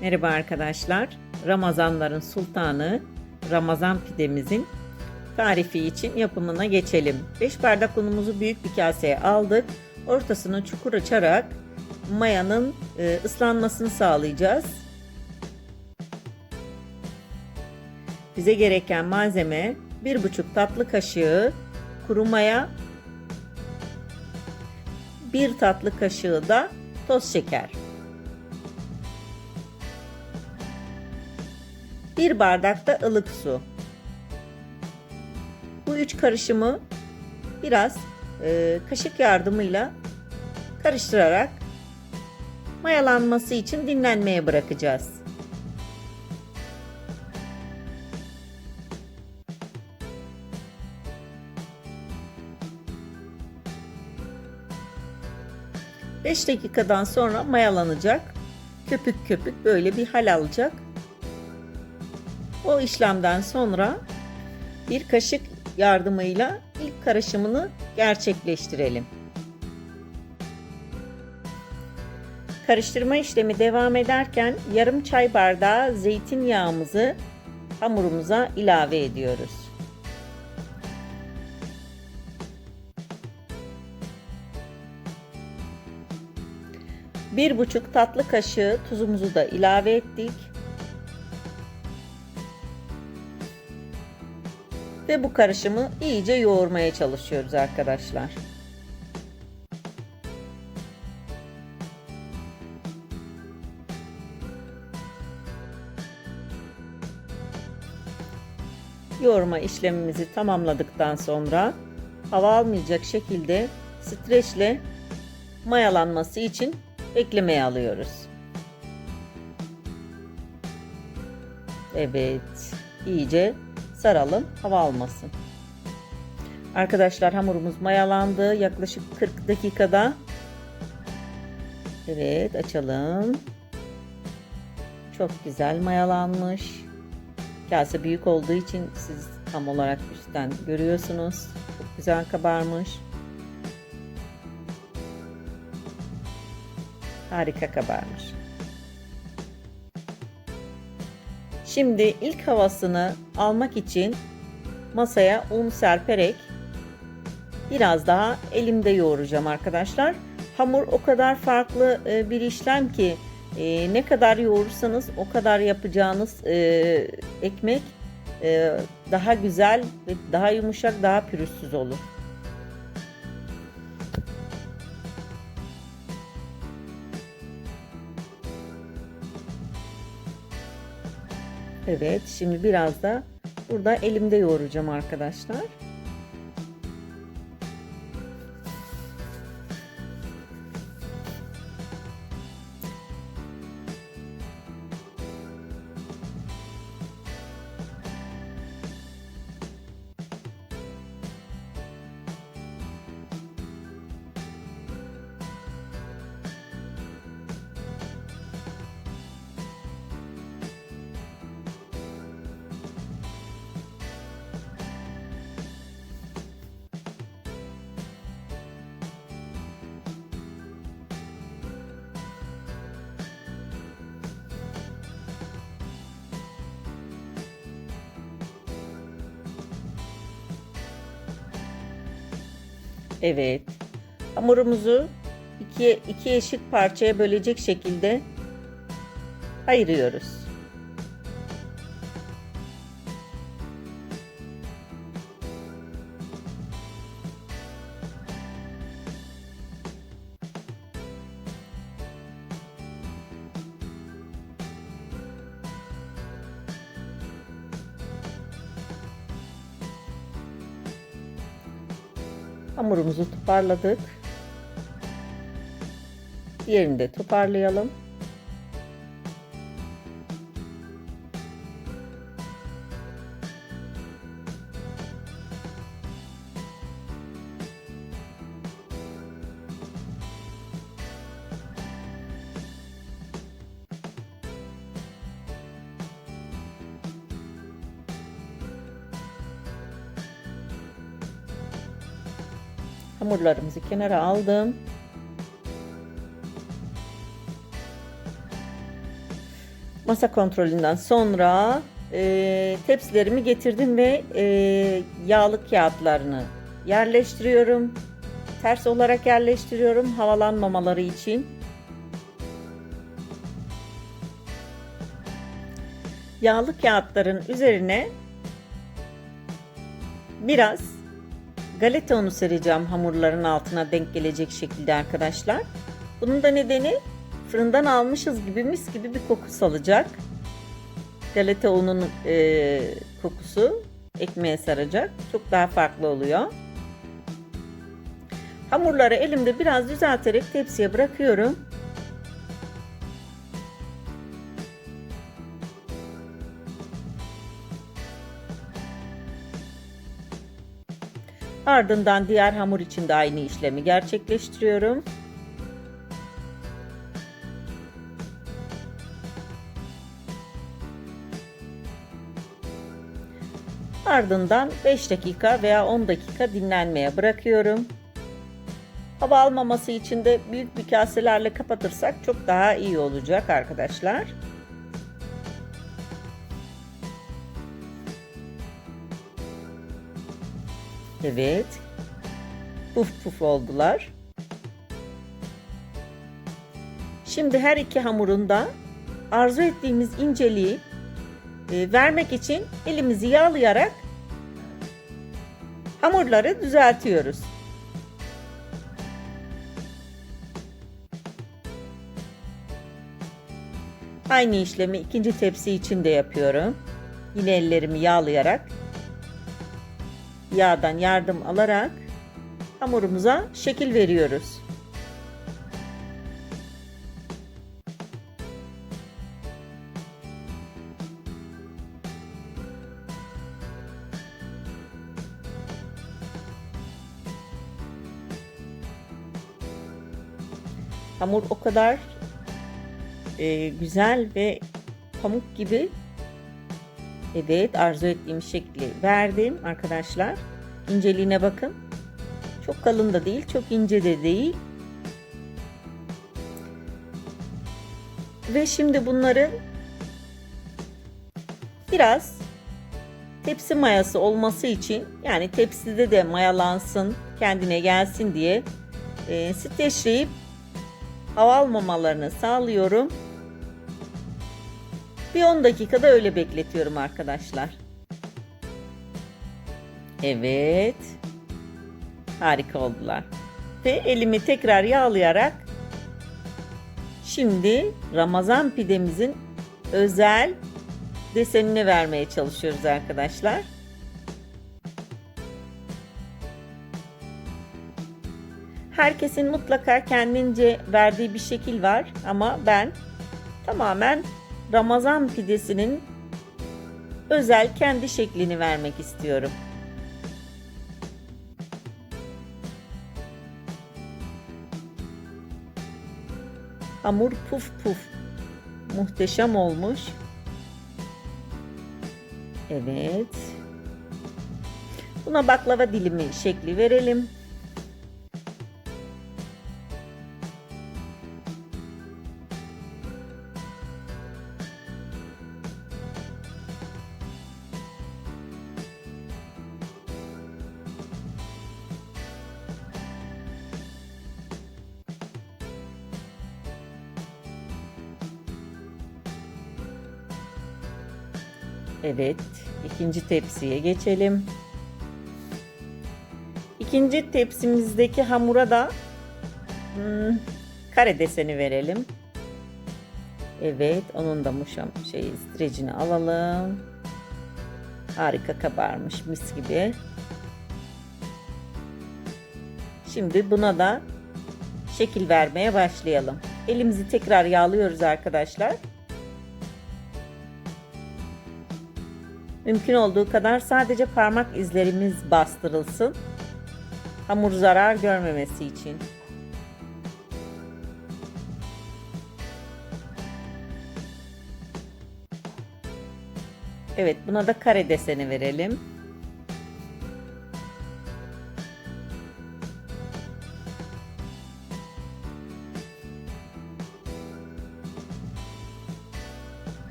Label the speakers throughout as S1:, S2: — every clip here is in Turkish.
S1: Merhaba arkadaşlar. Ramazanların sultanı Ramazan pidemizin tarifi için yapımına geçelim. 5 bardak unumuzu büyük bir kaseye aldık. Ortasını çukur açarak mayanın e, ıslanmasını sağlayacağız. Bize gereken malzeme 1,5 tatlı kaşığı kuru maya, 1 tatlı kaşığı da toz şeker. Bir bardak da ılık su. Bu üç karışımı biraz e, kaşık yardımıyla karıştırarak mayalanması için dinlenmeye bırakacağız. Beş dakikadan sonra mayalanacak. Köpük köpük böyle bir hal alacak. O işlemden sonra bir kaşık yardımıyla ilk karışımını gerçekleştirelim. Karıştırma işlemi devam ederken yarım çay bardağı zeytinyağımızı hamurumuza ilave ediyoruz. Bir buçuk tatlı kaşığı tuzumuzu da ilave ettik. Ve bu karışımı iyice yoğurmaya çalışıyoruz arkadaşlar. Yoğurma işlemimizi tamamladıktan sonra hava almayacak şekilde streçle mayalanması için beklemeye alıyoruz. Evet, iyice saralım hava almasın. Arkadaşlar hamurumuz mayalandı yaklaşık 40 dakikada. Evet açalım. Çok güzel mayalanmış. Kase büyük olduğu için siz tam olarak üstten görüyorsunuz. Çok güzel kabarmış. Harika kabarmış. Şimdi ilk havasını almak için masaya un serperek biraz daha elimde yoğuracağım arkadaşlar. Hamur o kadar farklı e, bir işlem ki e, ne kadar yoğurursanız o kadar yapacağınız e, ekmek daha güzel ve daha yumuşak, daha pürüzsüz olur. Evet şimdi biraz da burada elimde yoğuracağım arkadaşlar. Evet. Hamurumuzu iki, iki eşit parçaya bölecek şekilde ayırıyoruz. Hamurumuzu toparladık. Diğerini de toparlayalım. Hamurlarımızı kenara aldım. Masa kontrolünden sonra e, tepsilerimi getirdim ve e, yağlı kağıtlarını yerleştiriyorum. Ters olarak yerleştiriyorum havalanmamaları için. Yağlı kağıtların üzerine biraz galeta unu sereceğim hamurların altına denk gelecek şekilde arkadaşlar. Bunun da nedeni fırından almışız gibi mis gibi bir koku salacak. Galeta ununun e, kokusu ekmeğe saracak. Çok daha farklı oluyor. Hamurları elimde biraz düzelterek tepsiye bırakıyorum. Ardından diğer hamur için de aynı işlemi gerçekleştiriyorum. Ardından 5 dakika veya 10 dakika dinlenmeye bırakıyorum. Hava almaması için de büyük bir kaselerle kapatırsak çok daha iyi olacak arkadaşlar. Evet. Puf puf oldular. Şimdi her iki hamurun da arzu ettiğimiz inceliği e, vermek için elimizi yağlayarak hamurları düzeltiyoruz. Aynı işlemi ikinci tepsi için de yapıyorum. Yine ellerimi yağlayarak yağdan yardım alarak hamurumuza şekil veriyoruz. Hamur o kadar e, güzel ve pamuk gibi. Evet arzu ettiğim şekli verdim arkadaşlar. İnceliğine bakın. Çok kalın da değil, çok ince de değil. Ve şimdi bunların biraz tepsi mayası olması için yani tepside de mayalansın, kendine gelsin diye e, streçleyip hava almamalarını sağlıyorum. Bir 10 dakikada öyle bekletiyorum arkadaşlar. Evet. Harika oldular. Ve elimi tekrar yağlayarak şimdi Ramazan pidemizin özel desenini vermeye çalışıyoruz arkadaşlar. Herkesin mutlaka kendince verdiği bir şekil var ama ben tamamen Ramazan pidesinin özel kendi şeklini vermek istiyorum. Hamur puf puf. Muhteşem olmuş. Evet. Buna baklava dilimi şekli verelim. Evet, ikinci tepsiye geçelim. İkinci tepsimizdeki hamura da hmm, kare deseni verelim. Evet, onun da muşam şey streçini alalım. Harika kabarmış mis gibi. Şimdi buna da şekil vermeye başlayalım. Elimizi tekrar yağlıyoruz arkadaşlar. Mümkün olduğu kadar sadece parmak izlerimiz bastırılsın. Hamur zarar görmemesi için. Evet buna da kare deseni verelim.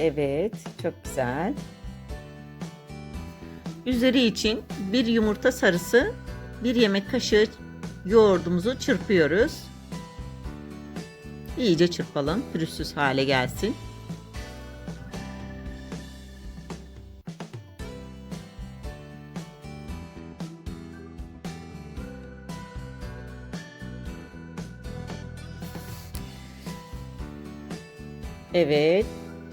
S1: Evet, çok güzel. Üzeri için bir yumurta sarısı, bir yemek kaşığı yoğurdumuzu çırpıyoruz. İyice çırpalım, pürüzsüz hale gelsin. Evet.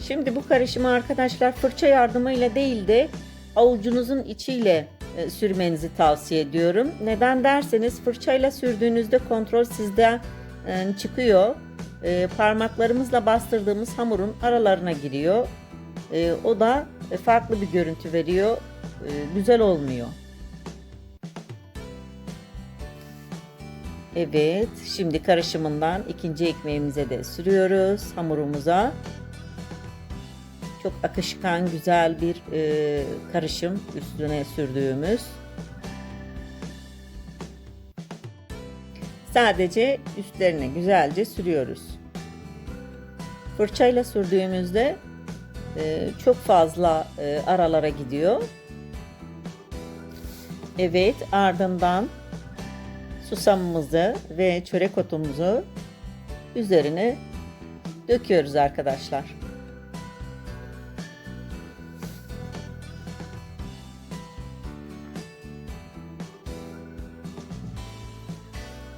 S1: Şimdi bu karışımı arkadaşlar fırça yardımıyla değil de avucunuzun içiyle e, sürmenizi tavsiye ediyorum. Neden derseniz fırçayla sürdüğünüzde kontrol sizde e, çıkıyor. E, parmaklarımızla bastırdığımız hamurun aralarına giriyor. O da farklı bir görüntü veriyor. Güzel olmuyor. Evet, şimdi karışımından ikinci ekmeğimize de sürüyoruz hamurumuza. Çok akışkan güzel bir e, karışım üstüne sürdüğümüz. Sadece üstlerine güzelce sürüyoruz. Fırçayla sürdüğümüzde e, çok fazla e, aralara gidiyor. Evet, ardından susamımızı ve çörek otumuzu üzerine döküyoruz arkadaşlar.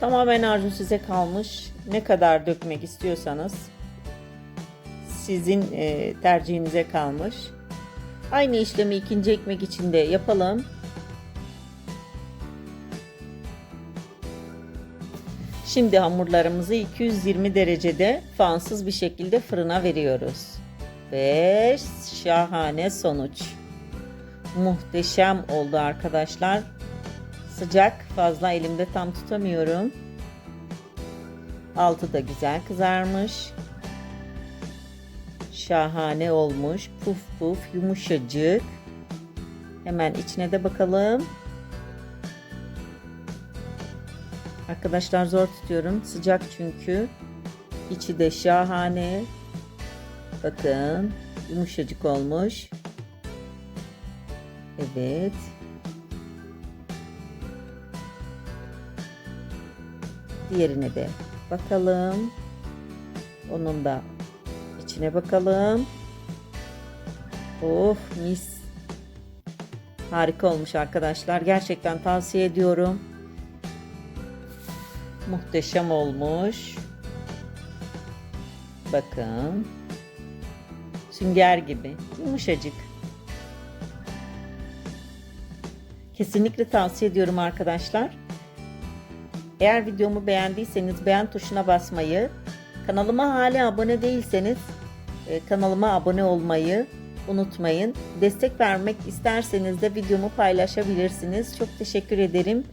S1: Tamamen arzu size kalmış. Ne kadar dökmek istiyorsanız sizin e, tercihinize kalmış. Aynı işlemi ikinci ekmek için de yapalım. Şimdi hamurlarımızı 220 derecede fansız bir şekilde fırına veriyoruz. Ve şahane sonuç. Muhteşem oldu arkadaşlar. Sıcak fazla elimde tam tutamıyorum. Altı da güzel kızarmış. Şahane olmuş. Puf puf yumuşacık. Hemen içine de bakalım. Arkadaşlar zor tutuyorum. Sıcak çünkü. İçi de şahane. Bakın yumuşacık olmuş. Evet. Diğerine de bakalım. Onun da içine bakalım. Of mis. Harika olmuş arkadaşlar. Gerçekten tavsiye ediyorum. Muhteşem olmuş. Bakın. Sünger gibi. Yumuşacık. Kesinlikle tavsiye ediyorum arkadaşlar. Eğer videomu beğendiyseniz beğen tuşuna basmayı, kanalıma hala abone değilseniz e, kanalıma abone olmayı unutmayın. Destek vermek isterseniz de videomu paylaşabilirsiniz. Çok teşekkür ederim.